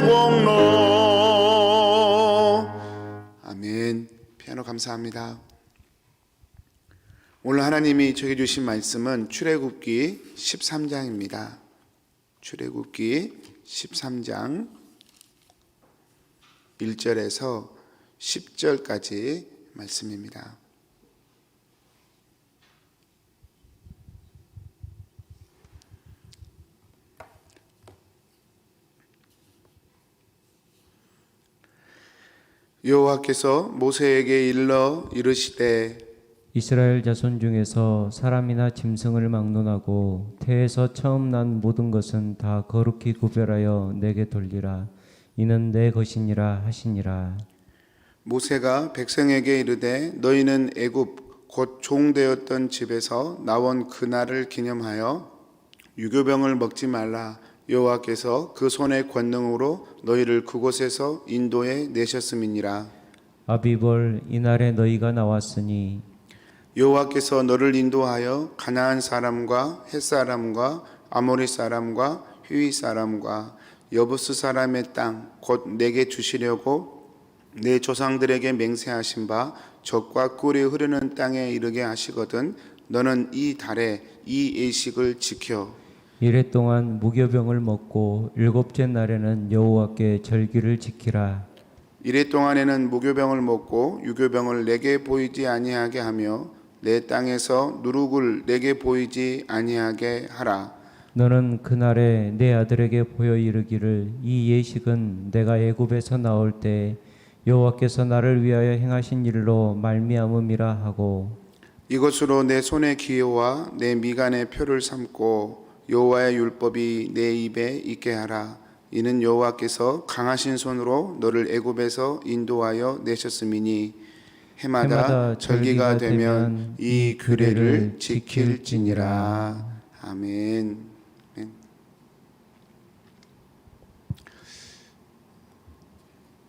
공로. 아멘. 피아노 감사합니다. 오늘 하나님이 저에게 주신 말씀은 출애굽기 13장입니다. 출애굽기 13장 1절에서 10절까지 말씀입니다 여호와께서 모세에게 일러 이르시되 이스라엘 자손 중에서 사람이나 짐승을 막론하고 태에서 처음 난 모든 것은 다 거룩히 구별하여 내게 돌리라. 이는 내 것이니라 하시니라. 모세가 백성에게 이르되 너희는 애굽 곧 종되었던 집에서 나온 그날을 기념하여 유교병을 먹지 말라 여호와께서 그 손의 권능으로 너희를 그곳에서 인도해 내셨음이니라. 아비벌 이날에 너희가 나왔으니 여호와께서 너를 인도하여 가나안 사람과 헷 사람과 아모리 사람과 휘위 사람과 여부스 사람의 땅 곧 내게 주시려고 내 조상들에게 맹세하신 바 적과 꿀이 흐르는 땅에 이르게 하시거든 너는 이 달에 이 예식을 지켜 이래 동안 무교병을 먹고 일곱째 날에는 여호와께 절기를 지키라. 이래 동안에는 무교병을 먹고 유교병을 내게 보이지 아니하게 하며 내 땅에서 누룩을 내게 보이지 아니하게 하라. 너는 그날에 내 아들에게 보여 이르기를 이 예식은 내가 애굽에서 나올 때 여호와께서 나를 위하여 행하신 일로 말미암음이라 하고. 이것으로 내 손의 기호와 내 미간의 표를 삼고 여호와의 율법이 내 입에 있게 하라. 이는 여호와께서 강하신 손으로 너를 애굽에서 인도하여 내셨음이니 해마다 해마다 절기가 절기가 되면 이이 규례를 지킬지니라. 아멘. 아멘.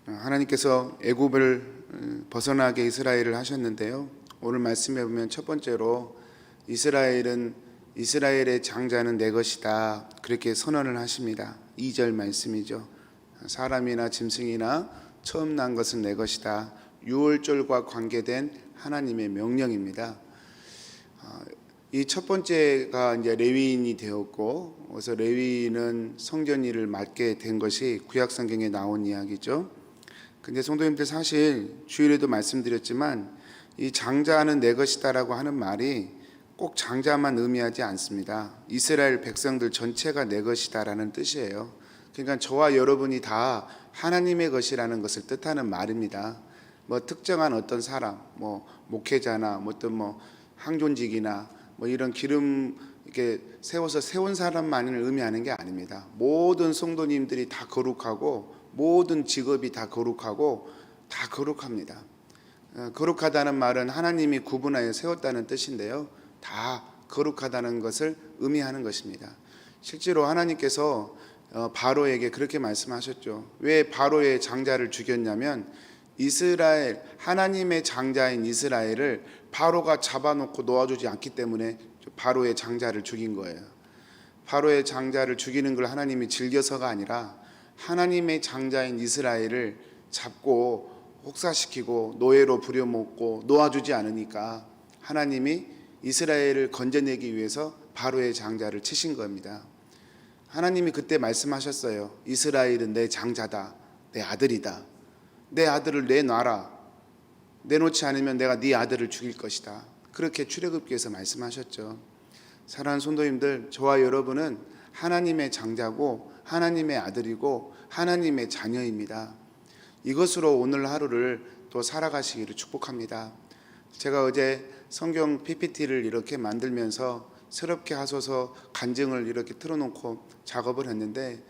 하나님께서 애굽을 어, 벗어나게 이스라엘을 하셨는데요. 오늘 말씀해 보면 첫 번째로 이스라엘은 이스라엘의 장자는 내 것이다. 그렇게 선언을 하십니다. 2절 말씀이죠. 사람이나 짐승이나 처음 난 것은 내 것이다. 유월절과 관계된 하나님의 명령입니다. 이 첫 번째가 이제 레위인이 되었고, 그래서 레위인은 성전 일을 맡게 된 것이 구약 성경에 나온 이야기죠. 근데 성도님들 사실 주일에도 말씀드렸지만 이 장자는 내 것이다라고 하는 말이 꼭 장자만 의미하지 않습니다. 이스라엘 백성들 전체가 내 것이다라는 뜻이에요. 그러니까 저와 여러분이 다 하나님의 것이라는 것을 뜻하는 말입니다. 뭐 특정한 어떤 사람, 뭐 목회자나 뭐 어떤 뭐 항존직이나 뭐 이런 기름 이렇게 세워서 세운 사람만을 의미하는 게 아닙니다. 모든 성도님들이 다 거룩하고 모든 직업이 다 거룩하고 다 거룩합니다. 어, 거룩하다는 말은 하나님이 구분하여 세웠다는 뜻인데요. 다 거룩하다는 것을 의미하는 것입니다. 실제로 하나님께서 어, 바로에게 그렇게 말씀하셨죠. 왜 바로의 장자를 죽였냐면 이스라엘 하나님의 장자인 이스라엘을 바로가 잡아놓고 놓아주지 않기 때문에 바로의 장자를 죽인 거예요. 바로의 장자를 죽이는 걸 하나님이 즐겨서가 아니라 하나님의 장자인 이스라엘을 잡고 혹사시키고 노예로 부려먹고 놓아주지 않으니까 하나님이 이스라엘을 건져내기 위해서 바로의 장자를 치신 겁니다. 하나님이 그때 말씀하셨어요. 이스라엘은 내 장자다. 내 아들이다. 내 아들을 내놔라. 내놓지 않으면 내가 네 아들을 죽일 것이다. 그렇게 출애굽기에서 말씀하셨죠. 사랑하는 성도님들, 저와 여러분은 하나님의 장자고 하나님의 아들이고 하나님의 자녀입니다. 이것으로 오늘 하루를 또 살아가시기를 축복합니다. 제가 어제 성경 PPT를 이렇게 만들면서 새롭게 하소서 간증을 이렇게 틀어놓고 작업을 했는데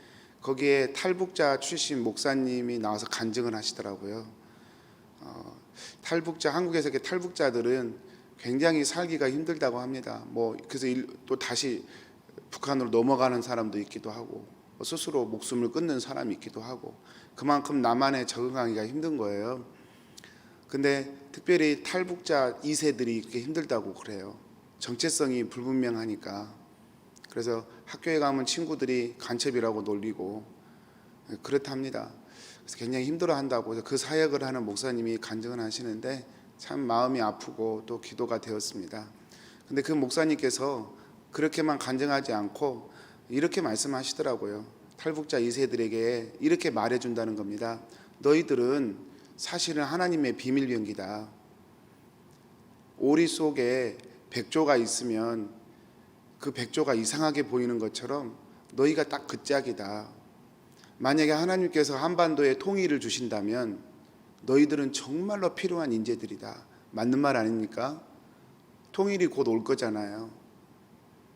거기에 탈북자 출신 목사님이 나와서 간증을 하시더라고요. 어, 탈북자 한국에서 이렇게 탈북자들은 굉장히 살기가 힘들다고 합니다. 뭐 그래서 일, 또 다시 북한으로 넘어가는 사람도 있기도 하고 뭐 스스로 목숨을 끊는 사람이 있기도 하고 그만큼 남한에 적응하기가 힘든 거예요. 근데 특별히 탈북자 2세들이 이렇게 힘들다고 그래요. 정체성이 불분명하니까. 그래서 학교에 가면 친구들이 간첩이라고 놀리고 그렇답니다. 그래서 굉장히 힘들어 한다고 그 사역을 하는 목사님이 간증을 하시는데 참 마음이 아프고 또 기도가 되었습니다. 근데 그 목사님께서 그렇게만 간증하지 않고 이렇게 말씀하시더라고요. 탈북자 2세들에게 이렇게 말해준다는 겁니다. 너희들은 사실은 하나님의 비밀 병기다. 오리 속에 백조가 있으면 그 백조가 이상하게 보이는 것처럼 너희가 딱 그 짝이다. 만약에 하나님께서 한반도에 통일을 주신다면 너희들은 정말로 필요한 인재들이다. 맞는 말 아닙니까? 통일이 곧 올 거잖아요.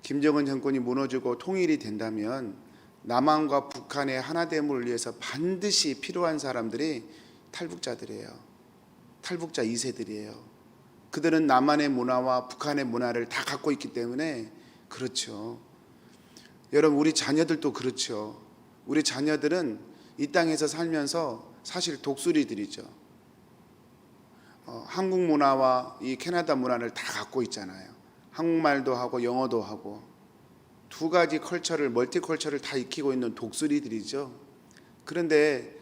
김정은 정권이 무너지고 통일이 된다면 남한과 북한의 하나됨을 위해서 반드시 필요한 사람들이 탈북자들이에요. 탈북자 2세들이에요. 그들은 남한의 문화와 북한의 문화를 다 갖고 있기 때문에 그렇죠. 여러분 우리 자녀들도 그렇죠. 우리 자녀들은 이 땅에서 살면서 사실 독수리들이죠. 어, 한국 문화와 이 캐나다 문화를 다 갖고 있잖아요. 한국말도 하고 영어도 하고 두 가지 컬처를 멀티컬처를 다 익히고 있는 독수리들이죠. 그런데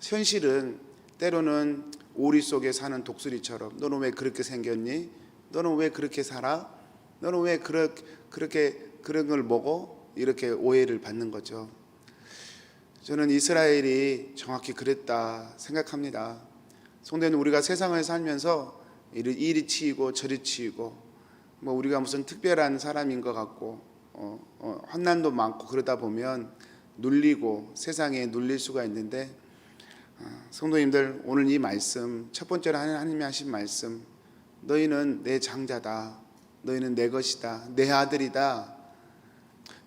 현실은 때로는 오리 속에 사는 독수리처럼 너는 왜 그렇게 생겼니? 너는 왜 그렇게 살아? 너는 왜 그렇게 그렇게 그런 걸 먹어? 이렇게 오해를 받는 거죠. 저는 이스라엘이 정확히 그랬다 생각합니다. 성대는 우리가 세상을 살면서 이리, 치이고 저리 치이고 뭐 우리가 무슨 특별한 사람인 것 같고 어, 어, 환난도 많고 그러다 보면 눌리고 세상에 눌릴 수가 있는데 아, 성도님들 오늘 이 말씀 첫 번째로 하나님이 하신 말씀 너희는 내 장자다 너희는 내 것이다 내 아들이다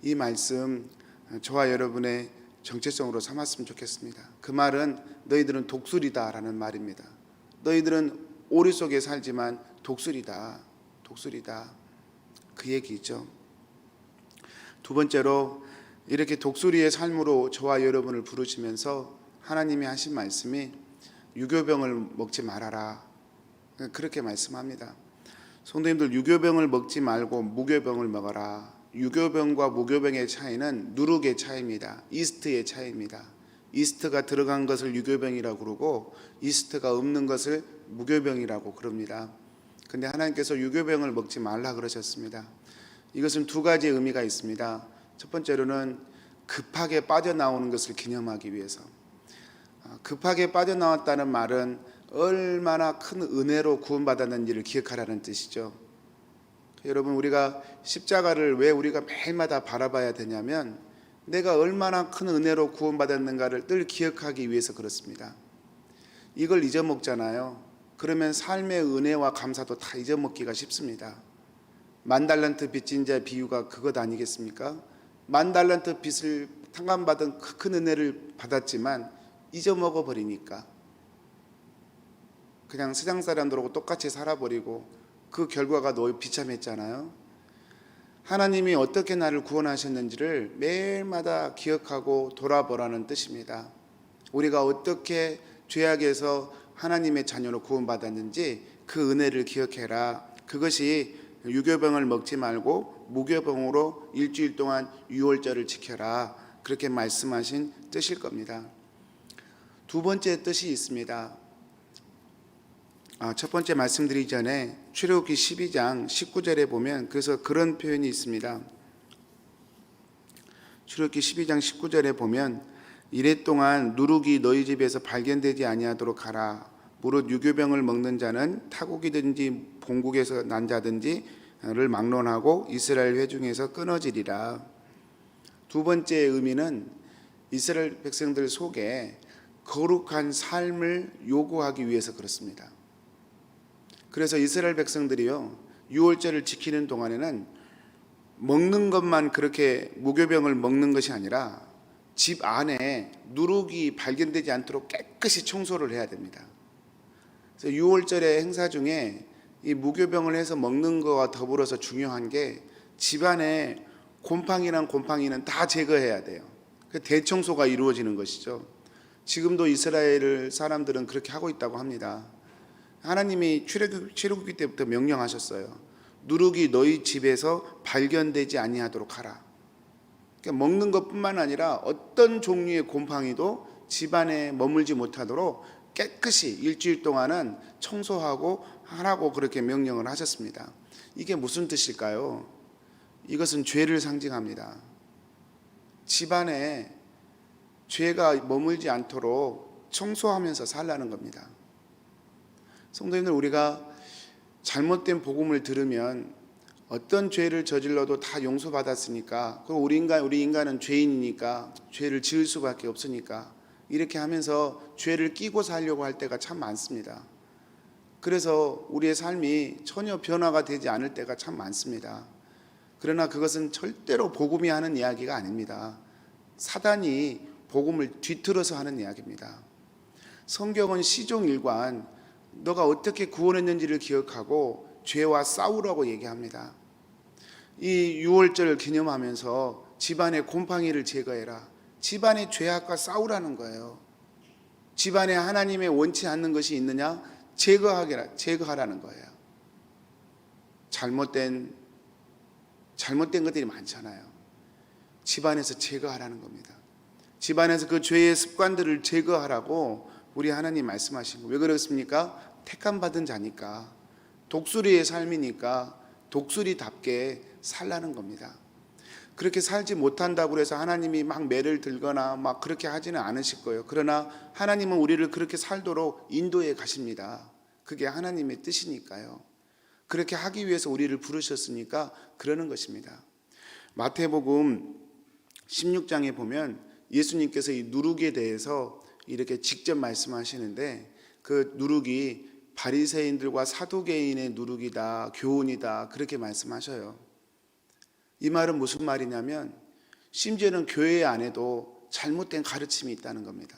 이 말씀 저와 여러분의 정체성으로 삼았으면 좋겠습니다. 그 말은 너희들은 독수리다 라는 말입니다. 너희들은 오리 속에 살지만 독수리다. 독수리다. 그 얘기죠. 두 번째로 이렇게 독수리의 삶으로 저와 여러분을 부르시면서 하나님이 하신 말씀이 유교병을 먹지 말아라. 그렇게 말씀합니다. 성도님들 유교병을 먹지 말고 무교병을 먹어라. 유교병과 무교병의 차이는 누룩의 차이입니다. 이스트의 차이입니다. 이스트가 들어간 것을 유교병이라고 그러고 이스트가 없는 것을 무교병이라고 그럽니다. 근데 하나님께서 유교병을 먹지 말라 그러셨습니다. 이것은 두 가지 의미가 있습니다. 첫 번째로는 급하게 빠져나오는 것을 기념하기 위해서. 아, 급하게 빠져나왔다는 말은 얼마나 큰 은혜로 구원받았는지를 기억하라는 뜻이죠. 여러분 우리가 십자가를 왜 우리가 매일마다 바라봐야 되냐면 내가 얼마나 큰 은혜로 구원받았는가를 늘 기억하기 위해서 그렇습니다. 이걸 잊어먹잖아요. 그러면 삶의 은혜와 감사도 다 잊어먹기가 쉽습니다. 만 달란트 빚진 자 비유가 그것 아니겠습니까? 만 달란트 빚을 탕감받은 그큰 은혜를 받았지만 잊어먹어 버리니까 그냥 세상 사람들하고 똑같이 살아버리고 그 결과가 너무 비참했잖아요. 하나님이 어떻게 나를 구원하셨는지를 매일마다 기억하고 돌아보라는 뜻입니다. 우리가 어떻게 죄악에서 하나님의 자녀로 구원받았는지 그 은혜를 기억해라. 그것이 유교병을 먹지 말고 무교병으로 일주일 동안 유월절을 지켜라. 그렇게 말씀하신 뜻일 겁니다. 두 번째 뜻이 있습니다. 아, 첫 번째 말씀드리기 전에 출애굽기 12장 19절에 보면 그래서 그런 표현이 있습니다. 출애굽기 12장 19절에 보면 이래 동안 누룩이 너희 집에서 발견되지 아니하도록 하라. 무릇 유교병을 먹는 자는 타국이든지 본국에서 난 자든지를 막론하고 이스라엘 회중에서 끊어지리라. 두 번째 의미는 이스라엘 백성들 속에 거룩한 삶을 요구하기 위해서 그렇습니다. 그래서 이스라엘 백성들이요 유월절을 지키는 동안에는 먹는 것만 그렇게 무교병을 먹는 것이 아니라 집 안에 누룩이 발견되지 않도록 깨끗이 청소를 해야 됩니다. 그래서 유월절의 행사 중에 이 무교병을 해서 먹는 거와 더불어서 중요한 게 집안에 곰팡이랑 곰팡이는 다 제거해야 돼요. 그 대청소가 이루어지는 것이죠. 지금도 이스라엘 사람들은 그렇게 하고 있다고 합니다. 하나님이 출애굽 출애굽기 때부터 명령하셨어요. 누룩이 너희 집에서 발견되지 아니하도록 하라. 그러니까 먹는 것뿐만 아니라 어떤 종류의 곰팡이도 집안에 머물지 못하도록 깨끗이 일주일 동안은 청소하고 하라고 그렇게 명령을 하셨습니다. 이게 무슨 뜻일까요? 이것은 죄를 상징합니다. 집안에 죄가 머물지 않도록 청소하면서 살라는 겁니다. 성도님들 우리가 잘못된 복음을 들으면 어떤 죄를 저질러도 다 용서받았으니까 그리고 우리 인간 우리 인간은 죄인이니까 죄를 지을 수밖에 없으니까 이렇게 하면서 죄를 끼고 살려고 할 때가 참 많습니다. 그래서 우리의 삶이 전혀 변화가 되지 않을 때가 참 많습니다. 그러나 그것은 절대로 복음이 하는 이야기가 아닙니다. 사단이 복음을 뒤틀어서 하는 이야기입니다. 성경은 시종일관 너가 어떻게 구원했는지를 기억하고 죄와 싸우라고 얘기합니다. 이 유월절 기념하면서 집안의 곰팡이를 제거해라. 집안의 죄악과 싸우라는 거예요. 집안에 하나님의 원치 않는 것이 있느냐 제거하게라 제거하라는 거예요. 잘못된 잘못된 것들이 많잖아요. 집안에서 제거하라는 겁니다. 집안에서 그 죄의 습관들을 제거하라고 우리 하나님 말씀하신 거. 왜 그렇습니까? 택함 받은 자니까 독수리의 삶이니까 독수리답게 살라는 겁니다. 그렇게 살지 못한다고 해서 하나님이 막 매를 들거나 막 그렇게 하지는 않으실 거예요. 그러나 하나님은 우리를 그렇게 살도록 인도해 가십니다. 그게 하나님의 뜻이니까요. 그렇게 하기 위해서 우리를 부르셨으니까 그러는 것입니다. 마태복음 16장에 보면 예수님께서 이 누룩에 대해서 이렇게 직접 말씀하시는데 그 누룩이 바리새인들과 사두개인의 누룩이다, 교훈이다 그렇게 말씀하셔요. 이 말은 무슨 말이냐면 심지어는 교회 안에도 잘못된 가르침이 있다는 겁니다.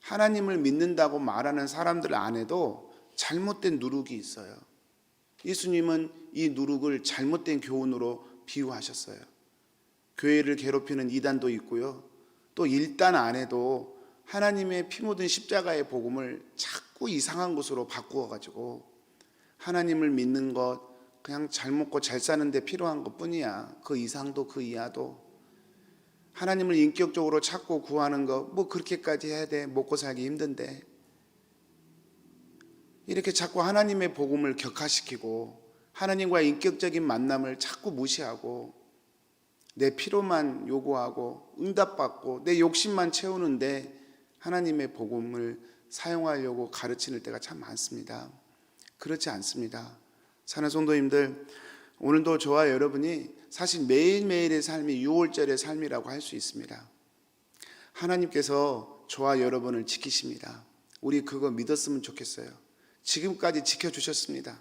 하나님을 믿는다고 말하는 사람들 안에도 잘못된 누룩이 있어요. 예수님은 이 누룩을 잘못된 교훈으로 비유하셨어요. 교회를 괴롭히는 이단도 있고요. 또 일단 안에도 하나님의 피 묻은 십자가의 복음을 자꾸 이상한 것으로 바꾸어 가지고 하나님을 믿는 것 그냥 잘 먹고 잘 사는데 필요한 것뿐이야. 그 이상도 그 이하도 하나님을 인격적으로 찾고 구하는 거뭐 그렇게까지 해야 돼. 먹고 살기 힘든데. 이렇게 자꾸 하나님의 복음을 격화시키고 하나님과의 인격적인 만남을 자꾸 무시하고 내 필요만 요구하고 응답받고 내 욕심만 채우는데 하나님의 복음을 사용하려고 가르치는 때가 참 많습니다. 그렇지 않습니다. 사는 성도님들 오늘도 저와 여러분이 사실 매일매일의 삶이 유월절의 삶이라고 할 수 있습니다. 하나님께서 저와 여러분을 지키십니다. 우리 그거 믿었으면 좋겠어요. 지금까지 지켜주셨습니다.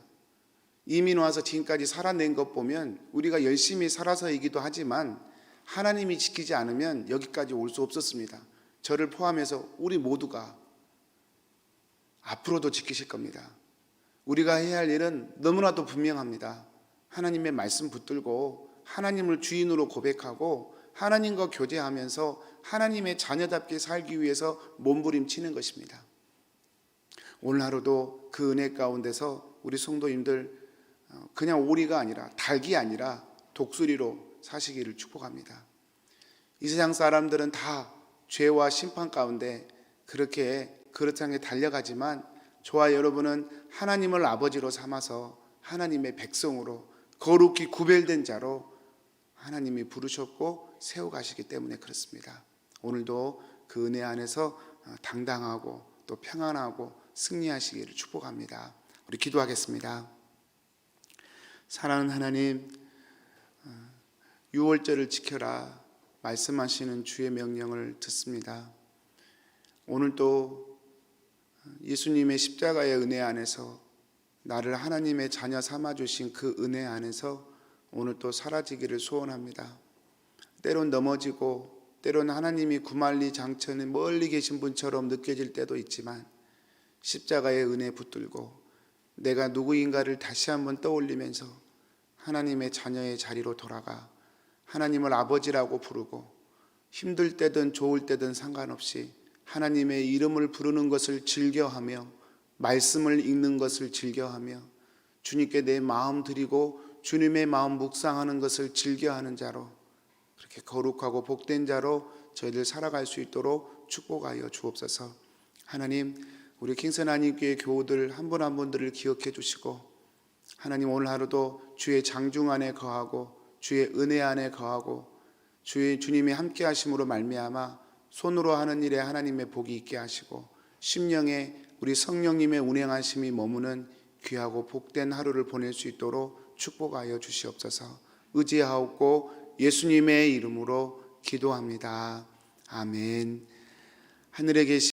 이민 와서 지금까지 살아낸 것 보면 우리가 열심히 살아서이기도 하지만 하나님이 지키지 않으면 여기까지 올 수 없었습니다. 저를 포함해서 우리 모두가 앞으로도 지키실 겁니다. 우리가 해야 할 일은 너무나도 분명합니다. 하나님의 말씀 붙들고 하나님을 주인으로 고백하고 하나님과 교제하면서 하나님의 자녀답게 살기 위해서 몸부림치는 것입니다. 오늘 하루도 그 은혜 가운데서 우리 성도님들 어, 그냥 오리가 아니라 닭이 아니라 독수리로 사시기를 축복합니다. 이 세상 사람들은 다 죄와 심판 가운데 그렇게 그렇게 달려가지만 저와 여러분은 하나님을 아버지로 삼아서 하나님의 백성으로 거룩히 구별된 자로 하나님이 부르셨고 세워 가시기 때문에 그렇습니다. 오늘도 그 은혜 안에서 어, 당당하고 또 평안하고 승리하시기를 축복합니다. 우리 기도하겠습니다. 사랑하는 하나님, 어, 유월절을 지켜라 말씀하시는 주의 명령을 듣습니다. 오늘도 예수님의 십자가의 은혜 안에서 나를 하나님의 자녀 삼아 주신 그 은혜 안에서 오늘 또 사라지기를 소원합니다. 때론 넘어지고 때론 하나님이 구말리 장천에 멀리 계신 분처럼 느껴질 때도 있지만 십자가의 은혜 붙들고 내가 누구인가를 다시 한번 떠올리면서 하나님의 자녀의 자리로 돌아가 하나님을 아버지라고 부르고 힘들 때든 좋을 때든 상관없이 하나님의 이름을 부르는 것을 즐겨하며 말씀을 읽는 것을 즐겨하며 주님께 내 마음 드리고 주님의 마음 묵상하는 것을 즐겨하는 자로 그렇게 거룩하고 복된 자로 저희들 살아갈 수 있도록 축복하여 주옵소서. 하나님, 우리 킹선 하나님께 교우들 한 분 한 분들을 기억해 주시고 하나님 오늘 하루도 주의 장중 안에 거하고 주의 은혜 안에 거하고 주의 주님이 함께 하심으로 말미암아 손으로 하는 일에 하나님의 복이 있게 하시고 심령에 우리 성령님의 운행하심이 머무는 귀하고 복된 하루를 보낼 수 있도록 축복하여 주시옵소서. 의지하옵고 예수님의 이름으로 기도합니다. 아멘. 하늘에 계신